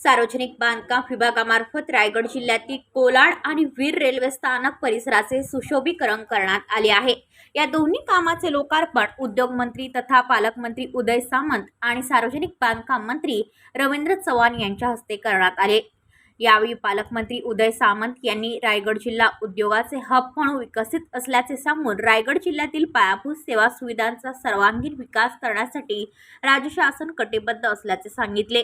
सार्वजनिक बांधकाम विभागामार्फत रायगड जिल्ह्यातील कोलाड आणि वीर रेल्वे स्थानक परिसराचे सुशोभीकरण करण्यात आले आहे. या दोन्ही कामाचे लोकार्पण उद्योगमंत्री तथा पालकमंत्री उदय सामंत आणि सार्वजनिक बांधकाम मंत्री रवींद्र चव्हाण यांच्या हस्ते करण्यात आले. यावेळी पालकमंत्री उदय सामंत यांनी रायगड जिल्हा उद्योगाचे हब म्हणून विकसित असल्याचे सांगून रायगड जिल्ह्यातील पायाभूत सेवा सुविधांचा सर्वांगीण विकास करण्यासाठी राज्य शासन कटिबद्ध असल्याचे सांगितले.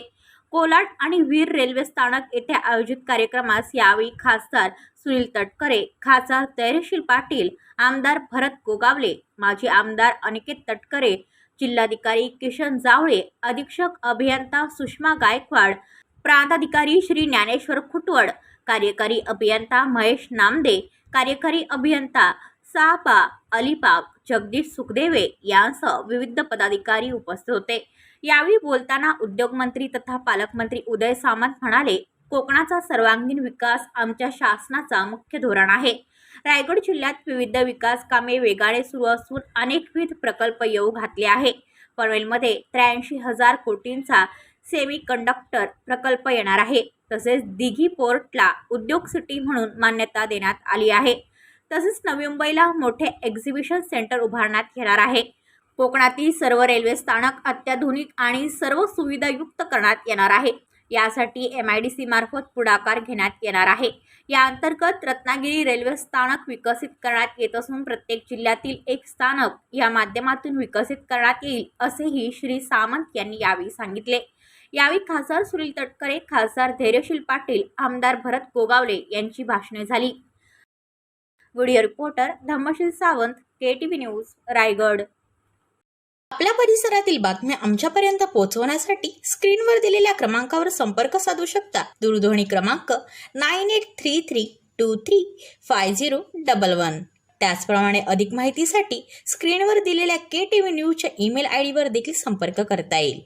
कोलाड आणि वीर रेल्वे स्थानक येथे आयोजित कार्यक्रमास यावेळी खासदार सुनील तटकरे खासदार धैर्यशील पाटील आमदार भरत गोगावले माजी आमदार अनिकेत तटकरे जिल्हाधिकारी किशन जावळे अधीक्षक अभियंता सुषमा गायकवाड प्रांताधिकारी श्री ज्ञानेश्वर खुटवड कार्यकारी अभियंता महेश नामदे कार्यकारी अभियंता सापा अलिबाग जगदीश सुखदेवे यांसह विविध पदाधिकारी उपस्थित होते. यावेळी बोलताना उद्योगमंत्री तथा पालकमंत्री उदय सामंत म्हणाले कोकणाचा सर्वांगीण विकास आमच्या शासनाचा मुख्य धोरण आहे. रायगड जिल्ह्यात विविध विकास कामे वेगाने सुरू असून अनेकविध प्रकल्प येऊ घातले आहे पनवेलमध्ये त्र्याऐंशी हजार कोटींचा सेमी कंडक्टर प्रकल्प येणार आहे. तसेच दिघी पोर्टला उद्योग सिटी म्हणून मान्यता देण्यात आली आहे. तसेच नवी मुंबईला मोठे एक्झिबिशन सेंटर उभारण्यात येणार आहे. कोकणातील सर्व रेल्वे स्थानक अत्याधुनिक आणि सर्व सुविधायुक्त करण्यात येणार आहे. यासाठी एम आय डी सी मार्फत पुढाकार घेण्यात येणार आहे. या अंतर्गत रत्नागिरी रेल्वे स्थानक विकसित करण्यात येत असून प्रत्येक जिल्ह्यातील एक स्थानक या माध्यमातून विकसित करण्यात येईल असेही श्री सामंत यांनी यावेळी सांगितले. यावेळी खासदार सुनील तटकरे खासदार धैर्यशील पाटील आमदार भरत गोगावले यांची भाषणे झाली. Video reporter Dhammasheel Sawant K T V news Raigad. आपल्या परिसरातील बातम्या आमच्यापर्यंत पोहोचवण्यासाठी स्क्रीनवर दिलेल्या क्रमांकावर संपर्क साधू शकता. दूरध्वनी क्रमांक nine eight three three two three five zero double one. त्याचप्रमाणे अधिक माहितीसाठी स्क्रीनवर दिलेल्या के टी व्ही न्यूजच्या ईमेल आय डीवर देखील संपर्क करता येईल.